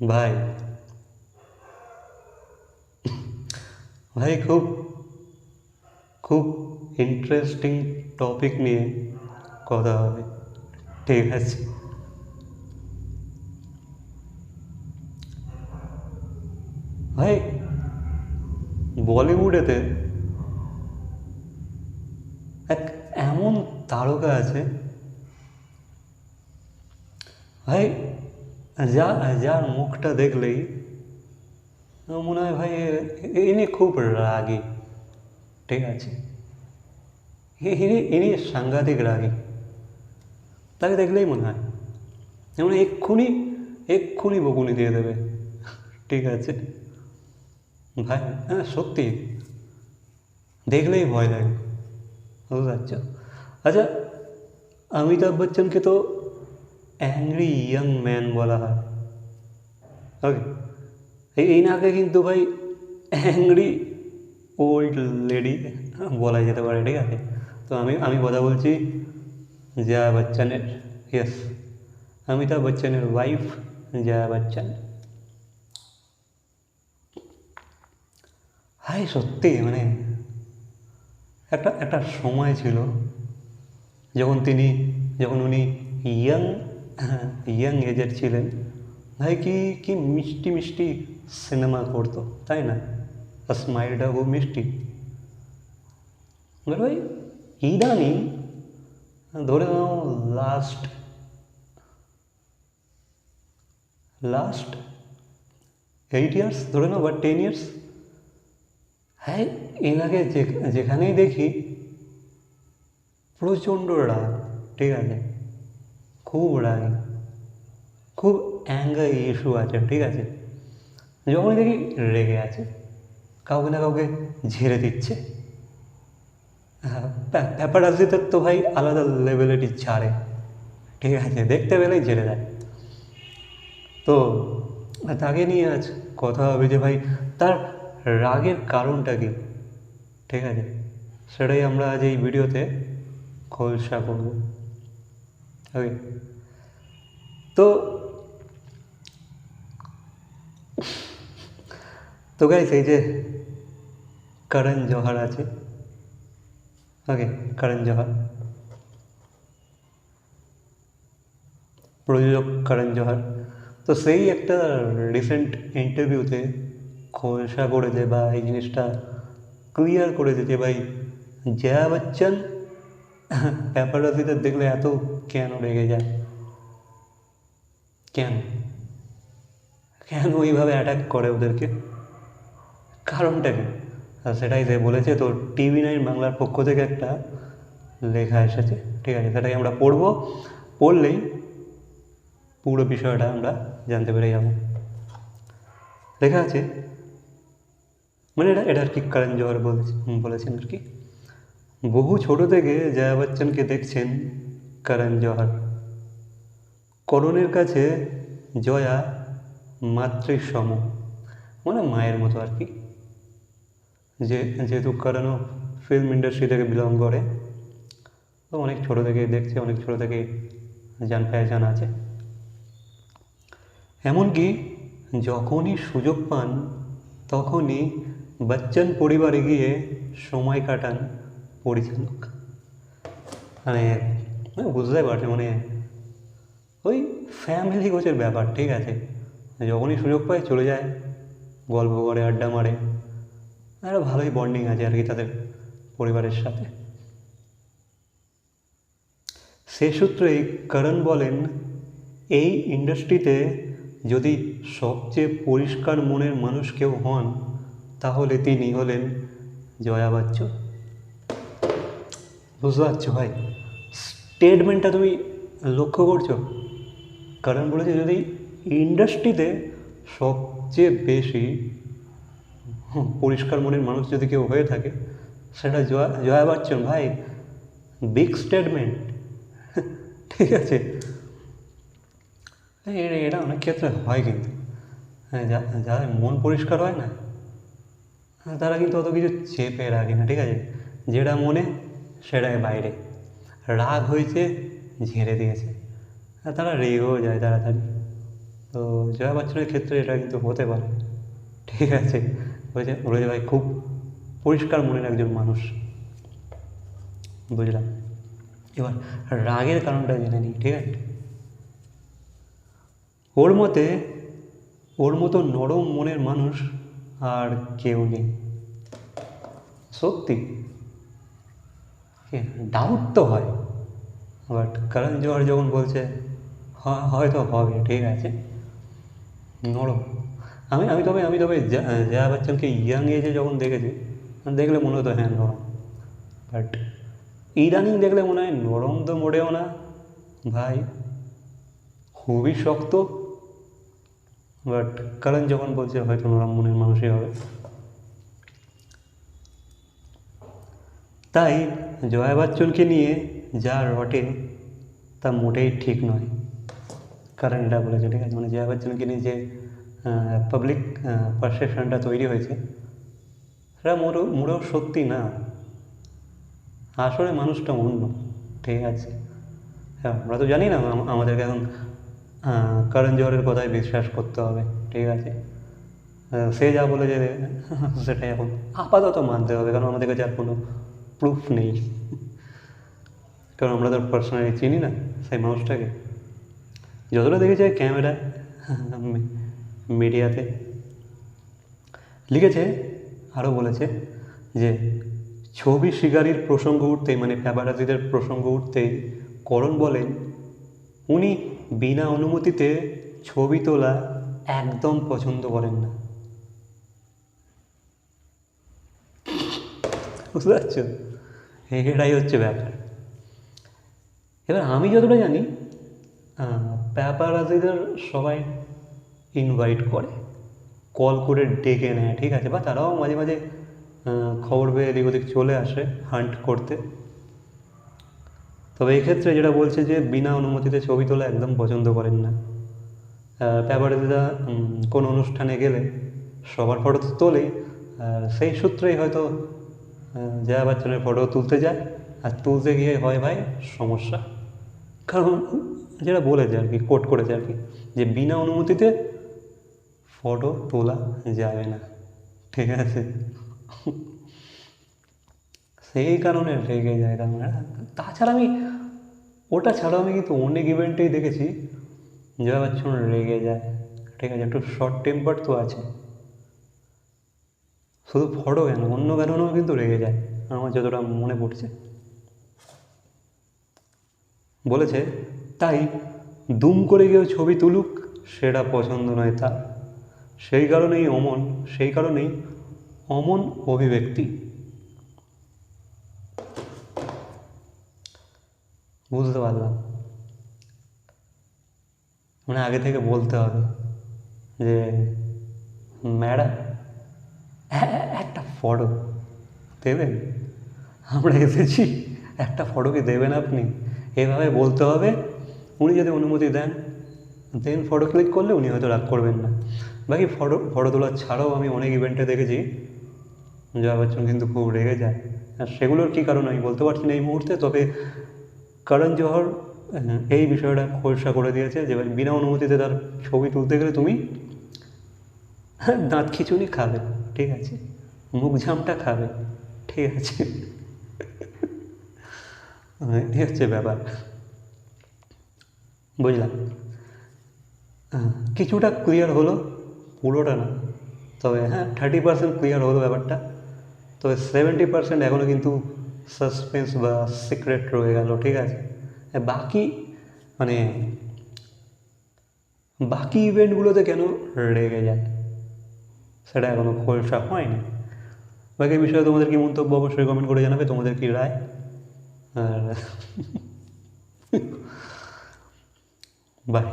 ভাই ভাই খুব খুব ইন্টারেস্টিং টপিক নিয়ে কথা হবে ঠিক আছে ভাই বলিউডেতে তারকা আছে। ভাই, যা যার মুখটা দেখলেই মনে হয় ভাই ইনি খুব রাগী, ঠিক আছে? ইনি ইনি সাংঘাতিক রাগী, তাকে দেখলেই মনে হয়। যেমন এক্ষুনি এক্ষুনি বকুনি দিয়ে দেবে, ঠিক আছে? ভাই হ্যাঁ সত্যি, দেখলেই ভয় লাগে, বুঝতে পারছ? আচ্ছা অমিতাভ বচ্চনকে তো অ্যাংরি ইয়াং ম্যান বলা হয়। ওকে এই নাকে কিন্তু ভাই অ্যাংরি ওল্ড লেডি বলা যেতে পারে, ঠিক আছে? তো আমি আমি কথা বলছি জয়া বচ্চনের ইয়েস অমিতাভ বচ্চনের ওয়াইফ জয়া বচ্চন। হাই সত্যি মানে একটা একটা সময় ছিল যখন তিনি যখন উনি ইয়াং ইয়াং এজের ছিলেন ভাই কি কি মিষ্টি মিষ্টি সিনেমা করতো তাই না আর স্মাইলটা খুব মিষ্টি এবার ভাই ইদানিং ধরে নাও লাস্ট লাস্ট এইট ইয়ার্স ধরে নাও বা টেন ইয়ার্স হ্যাঁ এনাকে যে- যেখানেই দেখি প্রচণ্ড রাগ, ঠিক আছে? খুব রাগ। খুব অ্যাঙ্গার ইস্যু আছে, ঠিক আছে? যখন দেখি রেগে আছে, কাউকে না কাউকে ঝেড়ে দিচ্ছে। প্যাপারাজিদের তো ভাই আলাদা লেভেলেরই ছাড়ে, ঠিক আছে? দেখতে পেলেই ঝেড়ে দেয়। তো, তাকে নিয়ে আজ কথা হবে যে ভাই, তার রাগের কারণটা কি? ঠিক আছে? সেটাই আমরা আজ এই ভিডিওতে খোলসা করব ওকে তো তো গাইস এই যে করণ জোহর আছে ওকে করণ জোহর প্রযোজক করণ জোহর তো সেই একটা রিসেন্ট ইন্টারভিউতে খোলসা করেছে বা এই জিনিসটা ক্লিয়ার করেছে যে ভাই জয়া বচ্চন প্যাপারাজিদের দেখলে এত কেন রেগে যায়? কেন? কেন ওইভাবে অ্যাটাক করে ওদেরকে? কারণটা কি? সেটাই সে বলেছে, তো টিভি নাইন বাংলার পক্ষ থেকে একটা লেখা এসেছে। ঠিক আছে সেটাই আমরা পড়ব। পড়লেই পুরো বিষয়টা আমরা জানতে পেরে যাব। লেখা আছে মানে এটা এটা আর কি করণ জোহর বলেছে, বলেছেন আর কি? বহু ছোট থেকে জয়া বচ্চনকে দেখছেন করণ জোহর করণের কাছে জয়া মাতৃসম মানে মায়ের মতো আর কি। যে, যেহেতু করণও ফিল্ম ইন্ডাস্ট্রি থেকে বিলং করে, তো অনেক ছোটো থেকে দেখছে, অনেক ছোট থেকে জান পেহচান আছে। এমনকি যখনই সুযোগ পান, তখনই বচ্চন পরিবারে গিয়ে সময় কাটান। পরিচালক মানে মানে বুঝতে পারছে মানে ওই ফ্যামিলি গোছের ব্যাপার, ঠিক আছে? যখনই সুযোগ পায় চলে যায়, গল্প করে, আড্ডা মারে। একটা ভালোই বন্ডিং আছে আর কি তাদের পরিবারের সাথে। সে সূত্রেই করণ বলেন, এই ইন্ডাস্ট্রিতে যদি সবচেয়ে পরিষ্কার মনের মানুষ কেউ হন, তাহলে তিনি হলেন জয়া বচ্চন। বুঝতে পারছ ভাই? স্টেটমেন্টটা তুমি লক্ষ্য করছ? কারণ বলেছে যদি ইন্ডাস্ট্রিতে সবচেয়ে বেশি পরিষ্কার মনের মানুষ যদি কেউ হয়ে থাকে সেটা জয়া জয়া বচ্চন ভাই বিগ স্টেটমেন্ট ঠিক আছে? হ্যাঁ, এটা অনেক ক্ষেত্রে হয় কিন্তু। হ্যাঁ যাদের মন পরিষ্কার হয় না হ্যাঁ, তারা কিন্তু অত কিছু চেপে রাখে না ঠিক আছে? যেটা মনে সেটাই বাইরে। রাগ হয়েছে, ঝেড়ে দিয়েছে। আর তারা রেগেও যায় তাড়াতাড়ি। তো জয়া বচ্চনের ক্ষেত্রে এটা কিন্তু হতে পারে। ঠিক আছে। বলছে বলেছে ভাই খুব পরিষ্কার মনের একজন মানুষ। বুঝলাম। এবার রাগের কারণটা জেনে নিই, ঠিক আছে? ওর মতে, ওর মতো নরম মনের মানুষ আর কেউ নেই। সত্যি। ডাউট তো হয়। বাট কারণ জোয়ার যখন বলছে "হ- হয়তো হবে, ঠিক আছে। নরম আমি আমি তবে আমি তবে জয়া বচ্চনকে ইয়াং এজে যখন দেখেছি, দেখলে মনে হতো হ্যাঁ নরম। বাট ইদানিং দেখলে মনে হয়, নরম তো মোটেও না। ভাই, খুবই শক্ত। বাট কারণ যখন বলছে, হয়তো নরম মনের মানুষই হবে। তাই জয়া বচ্চনকে নিয়ে যা রটে তা মোটেই ঠিক নয়। কারণ এটা বলেছে, ঠিক আছে? মানে জয়া বচ্চনকে নিয়ে যে পাবলিক পারসেপশনটা তৈরি হয়েছে, সেটা মোটেও মোটেও সত্যি না। আসলে মানুষটা অন্য, ঠিক আছে? হ্যাঁ আমরা তো জানি না আমাদেরকে এখন কারণ জোহরের কথায় বিশ্বাস করতে হবে, ঠিক আছে? সে যা বলে যে সেটাই এখন আপাতত মানতে হবে, কারণ আমাদের কাছে আর কোনো প্রুফ নেই। কারণ আমরা তো পার্সোনালি চিনি না, সেই মানুষটাকে। যতটা দেখেছে ক্যামেরায় মিডিয়াতে লিখেছে, আরও বলেছে যে, ছবি শিকারির প্রসঙ্গ উঠতেই মানে প্যাপারাজিদের প্রসঙ্গ উঠতেই করণ বলেন, উনি বিনা অনুমতিতে ছবি তোলা একদম পছন্দ করেন না। বুঝতে পারছ? এটাই হচ্ছে ব্যাপার। এবার আমি যতটা জানি প্যাপারাজিদের সবাই ইনভাইট করে কল করে ডেকে নেয়, ঠিক আছে? বা তারাও মাঝে মাঝে খবর পেয়ে এদিক ওদিক চলে আসে হান্ট করতে। তবে এক্ষেত্রে যেটা বলছে যে, বিনা অনুমতিতে ছবি তোলা একদম পছন্দ করেন না। প্যাপারাজিরা কোনো অনুষ্ঠানে গেলে, সবার ফটো তো তোলেই সেই সূত্রেই হয়তো জয়া বচ্চনের ফটো তুলতে যায়। আর তুলতে গিয়ে হয় ভাই সমস্যা। কারণ যেটা বলেছে আর কি কোট করেছে আর কি, যে বিনা অনুমতিতে ফটো তোলা যাবে না। ঠিক আছে? সেই কারণে রেগে যায় কারণ তাছাড়া আমি, ওটা ছাড়াও আমি কিন্তু অনেক ইভেন্টেই দেখেছি জয়া বচ্চন রেগে যায়। ঠিক আছে, একটু শর্ট টেম্পার তো আছে। শুধু ফটো কেন? অন্য কারণেও কিন্তু রেগে যায়, আমার যতটা মনে পড়ছে। বলেছে, তাই দুম করে কেউ ছবি তুলুক, সেটা পছন্দ নয় তার। সেই কারণেই অমন, সেই কারণেই অমন অভিব্যক্তি। বুঝতে পারলাম। মানে আগে থেকে বলতে হবে যে, ম্যাডাম ফটো। দেবেন? আমরা এসেছি। একটা ফটো কি দেবেন আপনি। এভাবে বলতে হবে। উনি যদি অনুমতি দেন দেন ফটো ক্লিক করলে উনি হয়তো রাগ করবেন না। বাকি ফটো ফটো তোলা ছাড়াও আমি অনেক ইভেন্টে দেখেছি। জয়া বচ্চন কিন্তু খুব রেগে যায়। আর সেগুলোর কী কারণ আমি বলতে পারছি না এই মুহূর্তে। তবে করণ জোহর এই বিষয়টা খোলসা করে দিয়েছে যে বিনা অনুমতিতে তার ছবি তুলতে গেলে তুমি দাঁত খিচুনি খাবে। ঠিক আছে? মুখ ঝামটা খাবে। ঠিক আছে। এই হচ্ছে ব্যাপার। বুঝলাম। কিছুটা ক্লিয়ার হলো, পুরোটা না। তবে হ্যাঁ থার্টি পার্সেন্ট ক্লিয়ার হলো ব্যাপারটা। তবে সেভেন্টি পার্সেন্ট এখনও কিন্তু সাসপেন্স বা সিক্রেট রয়ে গেল, ঠিক আছে। বাকি মানে বাকি ইভেন্টগুলোতে কেন রেগে যায়? সেটা এখনও খোলসা হয়নি। বাকি বিষয়ে তোমাদের কি মন্তব্য অবশ্যই কমেন্ট করে জানাবে তোমাদের কি রায়? আর বাই